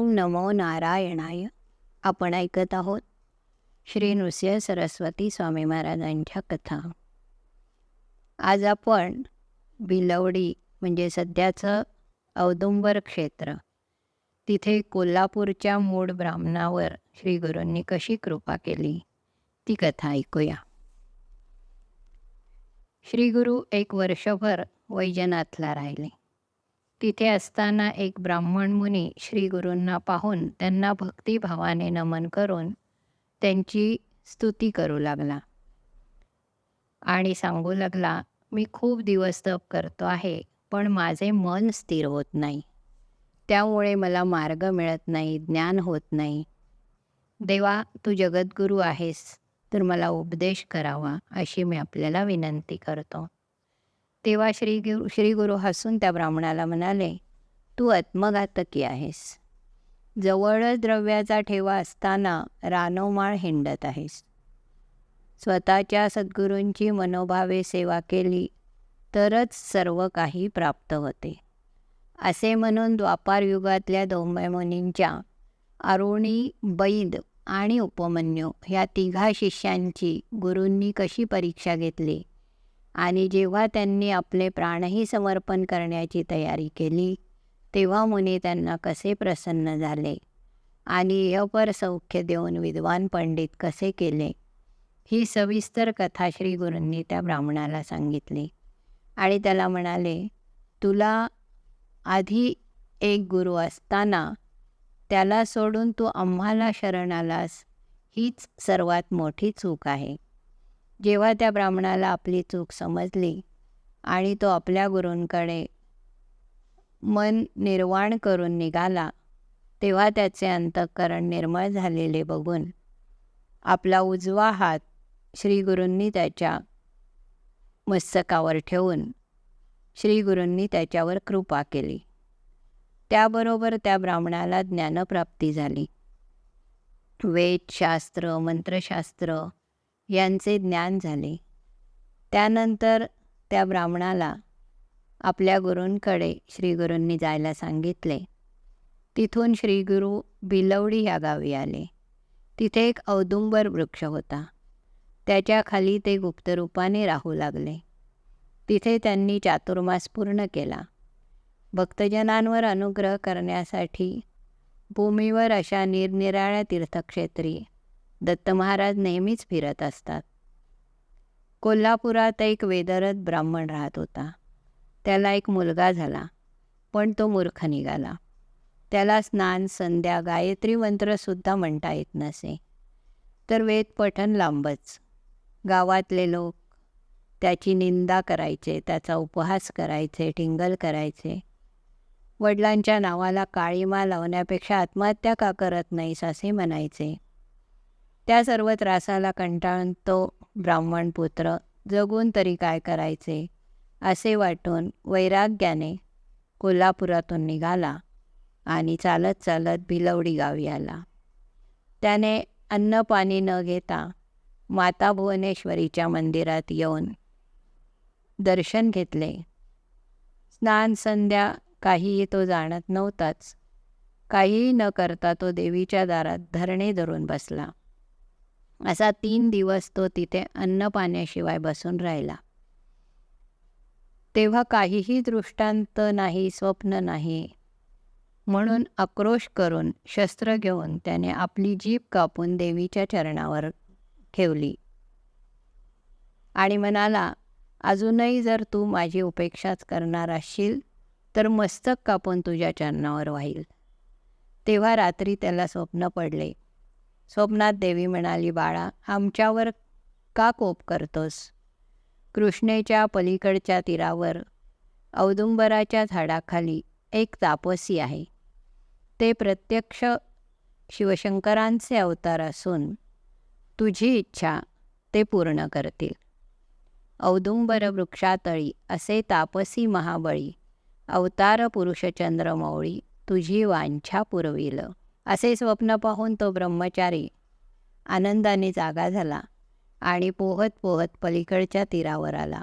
ओम नमो नारायणाय. आपण ऐकत आहोत श्री नृसिंह सरस्वती स्वामी महाराजांच्या कथा. आज आपण बिलवडी म्हणजे सध्याचं औदुंबर क्षेत्र तिथे कोल्हापूरच्या मूळ ब्राह्मणावर श्री गुरूंनी कशी कृपा केली ती कथा ऐकूया. श्री गुरु एक वर्षभर वैजनाथला राहिले. तिथे असताना एक ब्राह्मण मुनी श्री गुरूंना पाहून त्यांना भक्तिभावाने नमन करून त्यांची स्तुती करू लागला. आणि सांगू लागला मी खूप दिवस तप करतो आहे पण माझे मन स्थिर होत नाही. त्यामुळे मला मार्ग मिळत नाही ज्ञान होत नाही. देवा तू जगद्गुरू आहेस तर मला उपदेश करावा अशी मी आपल्याला विनंती करतो. तेव्हा श्री गुरु श्री गुरु हसून त्या ब्राह्मणाला म्हणाले तू आत्मघातकी आहेस. जवळच द्रव्याचा ठेवा असताना रानोमाळ हिंडत आहेस. स्वतःच्या सद्गुरूंची मनोभावे सेवा केली तरच सर्व काही प्राप्त होते. असे म्हणून द्वापार युगातल्या मुनींच्या अरुणी बैद आणि उपमन्यू ह्या तिघा शिष्यांची गुरूंनी कशी परीक्षा घेतली? आणि जेव्हा त्यांनी आपले प्राणही समर्पण करण्याची तयारी केली तेव्हा मुनी त्यांना कसे प्रसन्न झाले आणि यपर सौख्य देऊन विद्वान पंडित कसे केले ही सविस्तर कथा श्री गुरूंनी त्या ब्राह्मणाला सांगितली. आणि त्याला म्हणाले तुला आधी एक गुरु असताना त्याला सोडून तू आम्हाला शरण आलास हीच सर्वात मोठी चूक आहे. जेव्हा त्या ब्राह्मणाला आपली चूक समजली आणि तो आपल्या गुरूंकडे मन निर्वाण करून निघाला तेव्हा त्याचे अंतःकरण निर्मळ झालेले बघून आपला उजवा हात श्रीगुरूंनी त्याच्या मस्तकावर ठेवून श्रीगुरूंनी त्याच्यावर कृपा केली. त्याबरोबर त्या ब्राह्मणाला ज्ञानप्राप्ती झाली. वेदशास्त्र मंत्रशास्त्र यांचे ज्ञान झाले. त्यानंतर त्या ब्राह्मणाला आपल्या गुरूंकडे श्रीगुरूंनी जायला सांगितले. तिथून श्रीगुरू बिलवडी या गावी आले. तिथे एक औदुंबर वृक्ष होता. त्याच्याखाली ते गुप्तरूपाने राहू लागले. तिथे त्यांनी चातुर्मास पूर्ण केला. भक्तजनांवर अनुग्रह करण्यासाठी भूमीवर अशा निरनिराळ्या तीर्थक्षेत्री दत्त महाराज नेहमीच फिरत असतात. कोल्हापुरात एक वेदरत ब्राह्मण राहत होता. त्याला एक मुलगा झाला पण तो मूर्ख निघाला. त्याला स्नान संध्या गायत्री मंत्रसुद्धा म्हणता येत नसे. तर वेद पठण लांबच. गावातले लोक त्याची निंदा करायचे त्याचा उपहास करायचे टिंगल करायचे. वडिलांच्या नावाला काळीमा लावण्यापेक्षा आत्महत्या का करत नाहीस असे म्हणायचे. त्या सर्व त्रासाला कंटाळून तो ब्राह्मण पुत्र. जगून तरी काय करायचे? असे वाटून वैराग्याने कोल्हापुरातून निघाला आणि चालत चालत भिलवडी गावी आला. त्याने अन्न पाणी न घेता माता भुवनेश्वरीच्या मंदिरात येऊन दर्शन घेतले. स्नान संध्या काहीही तो जाणत नव्हताच. काहीही न करता तो देवीच्या दारात धरणे धरून बसला. असा तीन दिवस तो तिथे अन्न पाण्याशिवाय बसून राहिला. तेव्हा काहीही दृष्टांत नाही स्वप्न नाही. म्हणून आक्रोश करून शस्त्र घेऊन त्याने आपली जीभ कापून देवीच्या चरणावर ठेवली. आणि म्हणाला अजूनही जर तू माझी उपेक्षाच करणार असशील तर मस्तक कापून तुझ्या चरणावर वाहील. तेव्हा रात्री त्याला स्वप्न पडले. स्वप्नात देवी म्हणाली बाळा आमच्यावर का कोप करतोस? कृष्णेच्या पलीकडच्या तीरावर औदुंबराच्या झाडाखाली एक तापसी आहे. ते प्रत्यक्ष शिवशंकरांचे अवतार असून तुझी इच्छा ते पूर्ण करतील. औदुंबर वृक्षातळी असे तापसी महाबळी अवतार पुरुषचंद्रमौळी तुझी वांछा पुरविलं. असे स्वप्न पाहून तो ब्रह्मचारी आनंदाने जागा झाला आणि पोहत पोहत पलीकडच्या तीरावर आला.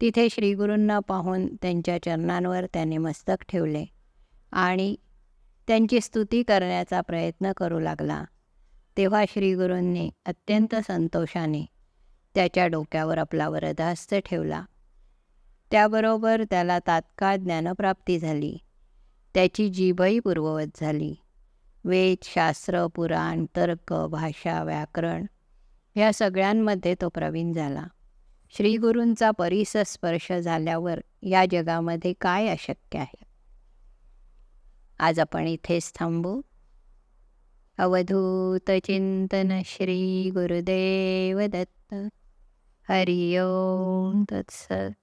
तिथे श्रीगुरूंना पाहून त्यांच्या चरणांवर त्याने मस्तक ठेवले आणि त्यांची स्तुती करण्याचा प्रयत्न करू लागला. तेव्हा श्रीगुरूंनी अत्यंत संतोषाने त्याच्या डोक्यावर आपला वरदहस्त ठेवला. त्याबरोबर त्याला तात्काळ ज्ञानप्राप्ती झाली. त्याची जीभही पूर्ववत झाली. वेद शास्त्र पुराण तर्क भाषा व्याकरण ह्या सगळ्यांमध्ये तो प्रवीण झाला. श्रीगुरूंचा परिस स्पर्श झाल्यावर या जगामध्ये काय अशक्य आहे? आज आपण इथेच थांबू. अवधूत चिंतन श्री गुरुदेव दत्त. हरिओम तत्सत.